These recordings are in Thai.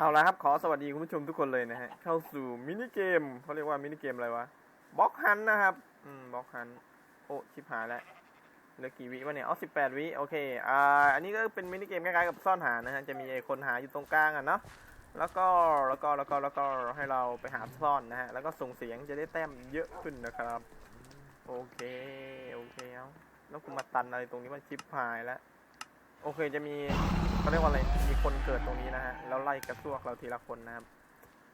เอาละครับ ขอสวัสดีคุณผู้ชมทุกคนเลยนะฮะ เข้าสู่มินิเกมเขาเรียกว่ามินิเกมอะไรวะบล็อกฮันนะครับ อืมบล็อกฮัน โอ้ ชิบหายแล้วเหลือกี่วิวะเนี่ยอ๋อสิบแปดวิ โอเค อ่า อันนี้ก็เป็นมินิเกมคล้ายๆกับซ่อนหานะฮะ จะมีไอ้คนหาอยู่ตรงกลางอะเนาะ แล้วก็แล้วก็แล้วก็แล้วก็ให้เราไปหาซ่อนนะฮะ แล้วก็ส่งเสียงจะได้แต้มเยอะขึ้นนะครับ โอเค โอเคเอาแล้วกูมาตันอะไรตรงนี้มันชิบหายแล้ว โอเคจะมีเขาเรียกว่าอะไร มีคนเกิดตรงนี้นะฮะ แล้วไล่กระซวกเราทีละคนนะครับ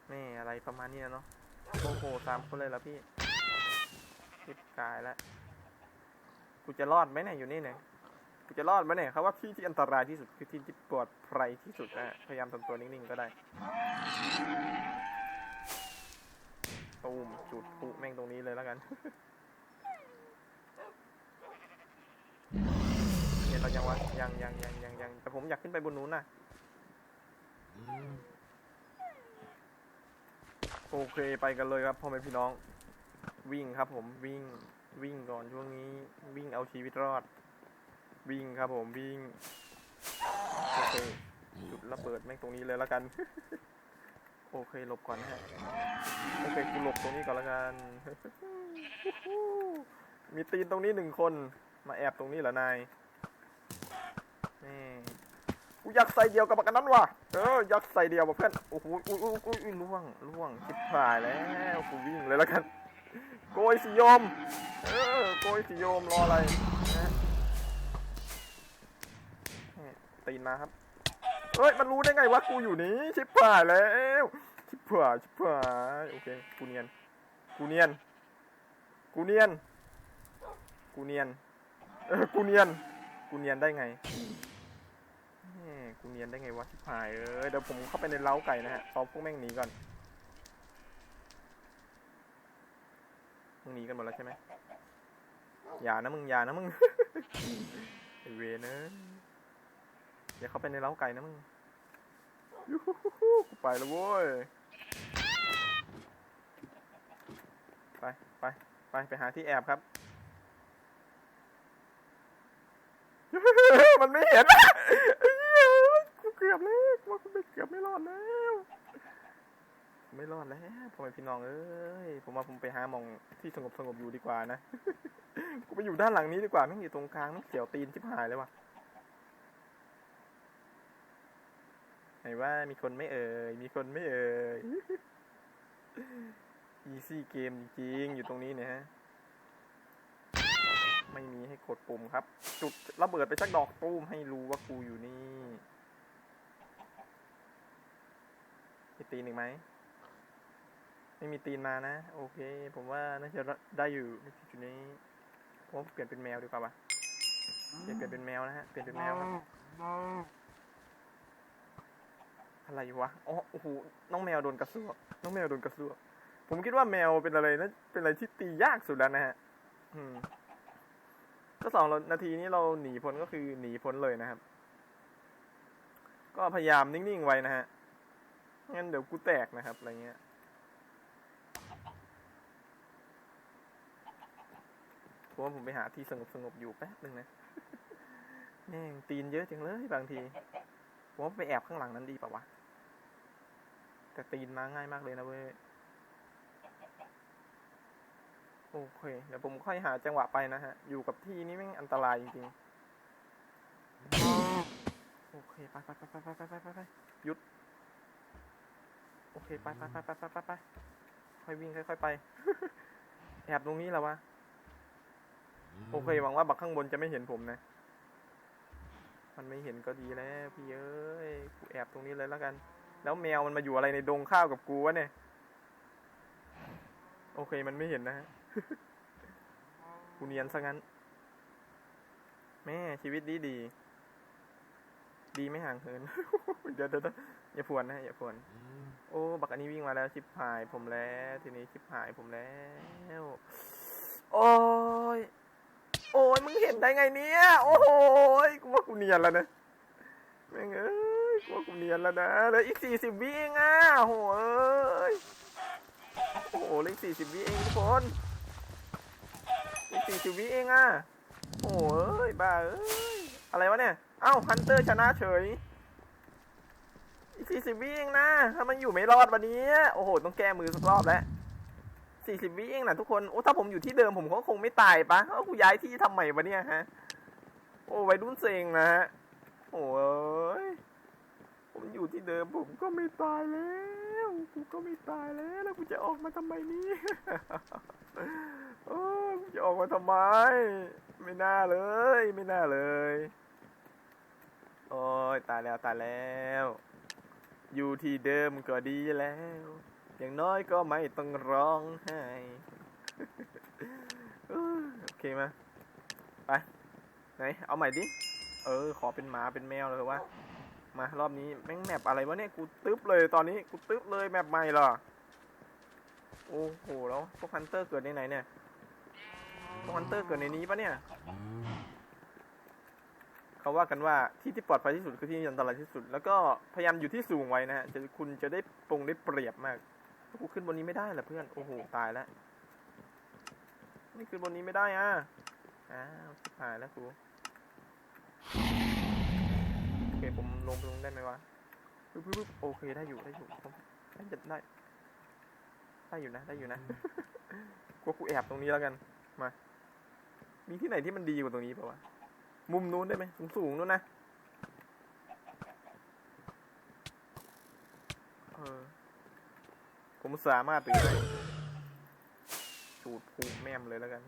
แม่อะไรประมาณนี้นะเนาะ โอ้โหสามคนเลยแล้วพี่ชิบกายแล้ว กูจะรอดไหมเนี่ยอยู่นี่เนี่ยกูจะรอดไหมเนี่ยเขาว่าที่ที่อันตรายที่สุดคือที่ที่ปลอดภัยที่สุดนะฮะพยายามทำตัวนิ่งๆก็ได้ตูมจุดปุแม่งตรงนี้เลยแล้วกัน เรายังวะยังยังยังยังยังแต่ผมอยากขึ้นไปบนนู้นน่ะโอเคไปกันเลยครับพ่อแม่พี่น้อง วิ่งครับ ผมวิ่งวิ่งก่อนช่วงนี้ วิ่งเอาชีวิตรอด วิ่งครับ ผมวิ่งโอเคจุดระเบิดแม่งตรงนี้เลยแล้วกัน โอเคหลบก่อนนะฮะโอเคกูหลบตรงนี้ก่อนแล้วกันมีตีนตรงนี้หนึ่งคน มาแอบตรงนี้เหรอนาย กูอยากใส่เดียวกับกันนั้นว่ะเอออยากใส่เดียวกับเพื่อนโอ้โหอุ้ยอุ้ยอุ้ยอุ้ยล่วงล่วงชิบหายแล้วกูวิ่งเลยแล้วกันโกยสิโยมเออโกยสิโยมรออะไรนะนี่ตีนมาครับเฮ้ยมันรู้ได้ไงว่ากูอยู่นี้ชิบหายแล้วชิบหายชิบหายโอเคกูเนียนกูเนียนกูเนียนกูเนียนเออกูเนียนกูเนียนได้ไง เนียนได้ไงวะชิบหายเออเดี๋ยวผมเข้าไปในเล้าไก่นะฮะเอาพวกแม่งหนีก่อนมึงหนีกันหมดแล้วใช่ไหมอย่านะมึงอย่านะมึงไอเวรนะอย่าเข้าไปในเล้าไก่นะมึงยูฮูฮูฮูกูไปแล้วโว้ยไปไปไปไปหาที่แอบครับ มันไม่เห็น ไม่เกือบไม่รอดแล้ว ไม่รอดแล้วพ่อแม่พี่น้องเอ้ย ผมว่าผมไปหามองที่สงบสงบอยู่ดีกว่านะ กูไปอยู่ด้านหลังนี้ดีกว่าไม่อยู่ตรงกลางไม่งเสียวตีนชิบหายเลยว่ะไหนว่ามีคนไม่เอ่ย มีคนไม่เอ่ย อีซี่เกมจริงๆ อยู่ตรงนี้เนี่ยฮะ ไม่มีให้กดปุ่มครับ จุดระเบิดไปสักดอกตูมให้รู้ว่ากูอยู่นี่มี ตีนอีกไหม ไม่มีตีนมานะ โอเค ผมว่าน่าจะได้อยู่ในจุดนี้ ผมว่าเปลี่ยนเป็นแมวดีกว่าปะเปลี่ยนเป็นแมวนะฮะ เปลี่ยนเป็นแมวครับอะไรวะ อ๋อ โอ้โห น้องแมวโดนกระซวกน้องแมวโดนกระซวกผมคิดว่าแมวเป็นอะไรนะเป็นอะไรที่ตียากสุดแล้วนะฮะ อืมก็สองนาทีนี้เราหนีพ้นก็คือหนีพ้นเลยนะครับ ก็พยายามนิ่งๆไว้นะฮะ งั้นเดี๋ยวกูแตกนะครับ อะไรเงี้ย ผมว่าผมไปหาที่สงบสงบอยู่แป๊บหนึ่งนะแม่งตีนเยอะจังเลยบางที ผมว่าไปแอบข้างหลังนั้นดีป่าวะ แต่ตีนมาง่ายมากเลยนะเว้ย โอเค เดี๋ยวผมค่อยหาจังหวะไปนะฮะ อยู่กับที่นี้แม่งอันตรายจริงๆ โอเค ไปไปไปไปไปไปไปหยุด โอเคไปไปไปไปไปไปไปค่อยวิ่งค่อยๆไป แอบตรงนี้แล้ววะ โอเคหวังว่าบักข้างบนจะไม่เห็นผมนะ มันไม่เห็นก็ดีแล้วพี่เอ้ย กูแอบตรงนี้เลยแล้วกัน แล้วแมวมันมาอยู่อะไรในดงข้าวกับกูวะเนี่ย โอเคมันไม่เห็นนะฮะ กูเนียนซะงั้น แม่ชีวิตดีดี ดีไม่ห่างเหิน เดี๋ยวเดี๋ยวเดี๋ยวอย่าพวนนะอย่าพวน โอ้บักอันนี้วิ่งมาแล้วชิบหายผมแล้วทีนี้ชิบหายผมแล้วโอ้ยโอ้ยมึงเห็นได้ไงเนี่ยโอ้ยกูว่ากูเนียนแล้วนะแม่งเอ้ยกูว่ากูเนียนแล้วนะเหลืออีกสี่สิบวิเองอะโหเอ้ยโอ้โหเหลืออีกสี่สิบวิเองทุกคนอีกสี่สิบวิเองอะโอ้ยบ้าเอ้ยอะไรวะเนี่ยเอ้าฮันเตอร์ชนะเฉย อีกสี่สิบวิเองนะถ้ามันอยู่ไม่รอดวันนี้ โอ้โห ต้องแก้มือสักรอบแล้วสี่สิบวิเองนะทุกคน โอ้ ถ้าผมอยู่ที่เดิมผมก็คงไม่ตายปะเอ้ากูย้ายที่ทำไมวะเนี่ยฮะ โอ้วัยรุ่นเซ็งนะฮะ โอ้ย ผมอยู่ที่เดิมผมก็ไม่ตายแล้ว กูก็ไม่ตายแล้ว แล้วกูจะออกมาทำไมนี่โอ้ยกูจะออกมาทำไม ไม่น่าเลย ไม่น่าเลย โอ้ยตายแล้วตายแล้ว อยู่ที่เดิมก็ดีแล้ว อย่างน้อยก็ไม่ต้องร้องไห้โอเคมาไป ไหน เอาใหม่ดิ เออ ขอเป็นหมาเป็นแมวเลยวะ มารอบนี้แม่งแมปอะไรวะเนี่ย กูตึ๊บเลยตอนนี้กูตึ๊บเลยแมปใหม่เหรอ โอ้โห แล้วพวกฮันเตอร์เกิดในไหนเนี่ยพวกฮันเตอร์เกิดในนี้ปะเนี่ย เขาว่ากันว่าที่ที่ปลอดภัยที่สุดคือที่อันตรายที่สุด แล้วก็พยายามอยู่ที่สูงไว้นะฮะจะคุณจะได้ปรงได้เปรียบมากกูขึ้นบนนี้ไม่ได้เหรอเพื่อนโอ้โหตายแล้วนี่ขึ้นบนนี้ไม่ได้อะอ้าวชิบหายแล้วกูโอเคผมลงไปลงได้ไหมวะปึ๊บปึ๊บปึ๊บโอเคได้อยู่ได้อยู่ผมได้จะได้ได้อยู่นะได้อยู่นะกูกูแอบตรงนี้แล้วกันมา มีที่ไหนที่มันดีกว่าตรงนี้เปล่าวะ มุมนู้นได้ไหมสูงสูงๆนู้นนะเออผมสามารถถึงเลยสูดภูมิแม่มเลยแล้วกัน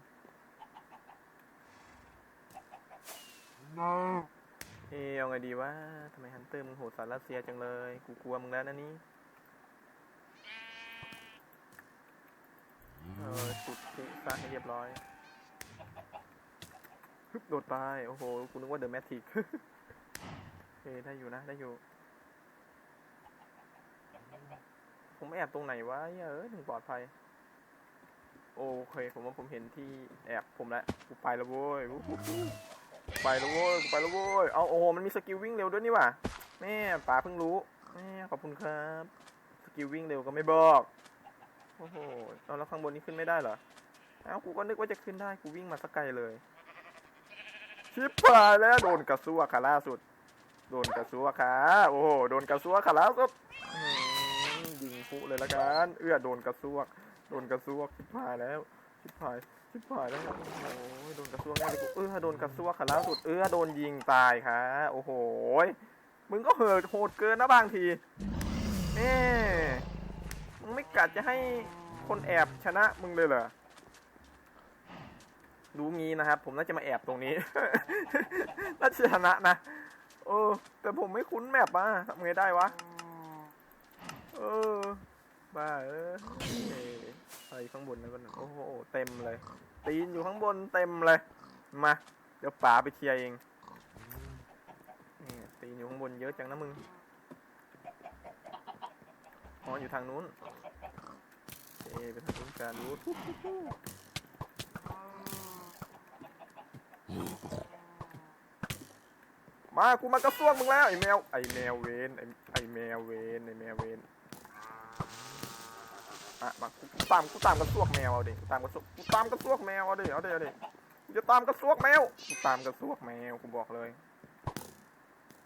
เอะเอาไงดีวะทำไมฮันเตอร์มึงโหดสารรัสเซียจังเลย กูกลัวมึงแล้วนะนี่เออจุดภูสร้างให้เรียบร้อย ฮึบโดดไปโอ้โหกูนึกว่าเดอะแมทริกโอเคได้อยู่นะ ได้อยู่ ผมแอบตรงไหนวะเหี้ยเอ้ยถึงปลอดภัย โอเค ผมว่าผมเห็นที่แอบผมแล้วกูไปแล้วโว้ยไปแล้วโว้ยกูไปแล้วโว้ย เอาโอ้โหมันมีสกิลวิ่งเร็วด้วยนี่ว่าแม่ป๋าเพิ่งรู้แม่ขอบคุณครับ สกิลวิ่งเร็วก็ไม่บอก โอ้โหเอาแล้วข้างบนนี้ขึ้นไม่ได้เหรอ เอ้ากูก็นึกว่าจะขึ้นได้ กูวิ่งมาสักไกลเลย ชิบหายแล้วโดนกระซวกขาล่าสุด โดนกระซวกขาโอ้โหโดนกระซวกขาล่าสุดยิงฟุเลยละกัน เอื้อโดนกระซวก โดนกระซวกชิบหายแล้วชิบหายชิบหายแล้วโอ้โหโดนกระซวกแน่เลยกูเอื้อโดนกระซวกขาล่าสุดเอื้อโดนยิงตายค่ะ โอ้โหมึงก็เหิดโหดเกินนะบางทีเอ๊มึงไม่กัดจะให้คนแอบชนะมึงเลยเหรอ รู้งี้นะครับ ผมน่าจะมาแอบตรงนี้ น่าจะชนะนะเออ แต่ผมไม่คุ้นแมปอะทำไงได้วะ เออ บ้าเออไรข้างบนนะกันโอ้โห เต็มเลย ตีนอยู่ข้างบนเต็มเลย มา เดี๋ยวป๋าไปเคลียร์เองนี่ตีนอยู่ข้างบนเยอะจังนะมึง อ๋อ อยู่ทางนู้นโอเคไปทางนู้นการรู้ มากูมากระซวกมึงแล้วไอ้แมวไอ้แมวเวนไอ้ไอ้แมวเวนไอ้แมวเวนอะมากูตามกูตามกระซวกแมวเอาดิกูตามกระซวกกูตามกระซวกแมวเอาดิเอาดิเอาดิกูจะตามกระซวกแมวกูตามกระซวกแมวกูบอกเลย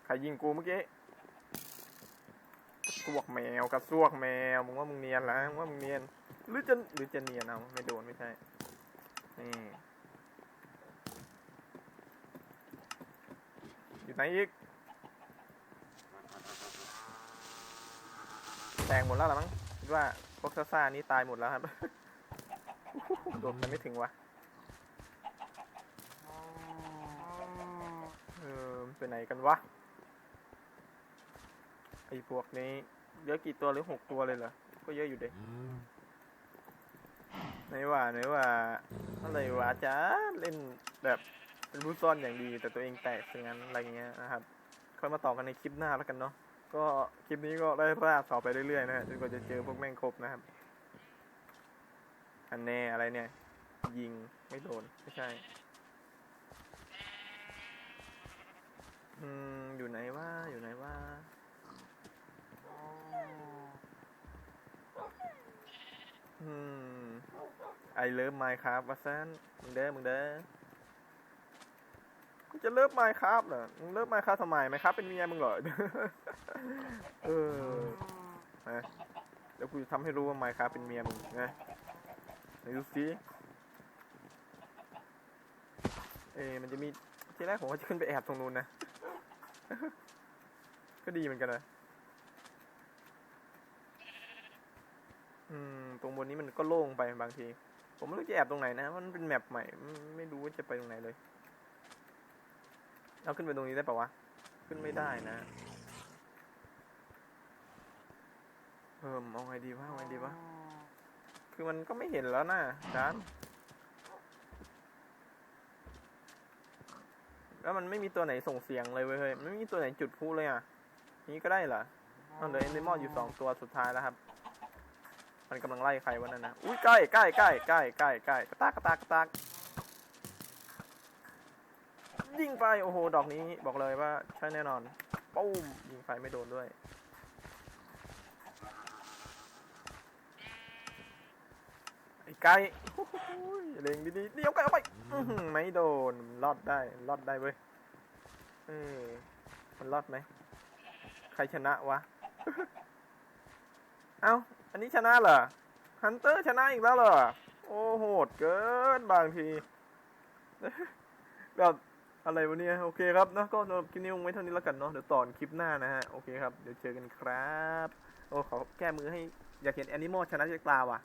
ใครยิงกูเมื่อกี้กระซวกแมวกระซวกแมวมึงว่ามึงเนียนเหรอมึงว่ามึงเนียนหรือจะหรือจะเนียนเอาไม่โดนไม่ใช่นี่ อยู่ไหนอีก แตงหมดแล้วละมั้งคิดว่าพวกซ่าๆนี้ตายหมดแล้วครับโดนมันไม่ถึงวะเออมันไปไหนกันวะไอ้พวกนี้เยอะกี่ตัวหรือหกตัวเลยเหรอ ก็เยอะอยู่เด็กไหนว่าไหนว่าอะไรวะจ้าเล่นแบบ เป็นผู้ซ่อนอย่างดี แต่ตัวเองแตกซะงั้นอะไรเงี้ยนะครับค่อยมาต่อกันในคลิปหน้าแล้วกันเนาะก็คลิปนี้ก็ได้ราดต่อไปเรื่อยๆนะฮะจนกว่าจะเจอพวกแม่งครบนะครับอันแน่อะไรเนี่ย ยิงไม่โดนไม่ใช่อืมอยู่ไหนว่าอยู่ไหนว่าอืมไอเลิฟไมค์ครับวัสันมึงเด้อมึงเด้อ มึงจะเลิฟไมค์ครับเหรอมึงเลิฟไมค์ครับทำไมไมค์ครับเป็นเมียมึงเหรอ เออนะเดี๋ยวกูจะทำให้รู้ว่าไมค์ครับเป็นเมียมึงนะไหนดูสิเอมันจะมีทีแรกผมว่าจะขึ้นไปแอบตรงนู้นนะ ก็ดีเหมือนกันนะอืม ตรงบนนี้มันก็โล่งไปบางที ผมไม่รู้จะแอบตรงไหนนะ มันเป็นแมปใหม่ ไม่รู้ว่าจะไปตรงไหนเลย เอาขึ้นไปตรงนี้ได้ปะวะ ขึ้นไม่ได้นะเพิ่มเอาไงดีวะเอาไงดีวะ คือมันก็ไม่เห็นแล้วนะจานแล้วมันไม่มีตัวไหนส่งเสียงเลยเว้ยเฮ้ยไม่มีตัวไหนจุดพลุเลยอะ นี้ก็ได้เหรอมันเหลือเอนิมอลอยู่สองตัวสุดท้ายแล้วครับ มันกำลังไล่ใครวะนั่นนะ อุ้ยใกล้ใกล้ใกล้ใกล้ใกล้ใกล้กระตากกระตากกระตาก ยิงไป โอ้โห ดอกนี้บอกเลยว่าใช่แน่นอนปุ้มยิงไฟไม่โดนด้วย ไอ้ไก่เล็งดีๆเดี๋ยวไก่เอาไปไม่โดนรอดได้รอดได้เว้ยเออมันรอดไหม ใครชนะวะ เอ้า อันนี้ชนะเหรอ ฮันเตอร์ชนะอีกแล้วเหรอ โอ้โหดเกินบางทีแบบ อะไรวะเนี่ยโอเคครับเนะก็สำหรับคลิปนี้คงไม่เท่านี้แล้วกันเนาะเดี๋ยวตอนคลิปหน้านะฮะโอเคครับเดี๋ยวเจอกันครับ โอ้ขอแก้มือให้อยากเห็นแอนิมอลชนะจากตาว่ะ